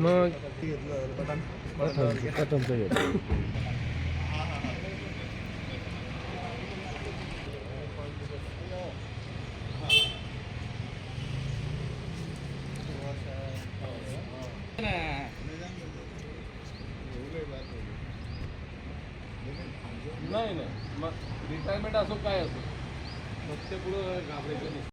मग नाही नाही मग रिटायरमेंट असो काय असो मग ते पुढं घाबरायचं नाही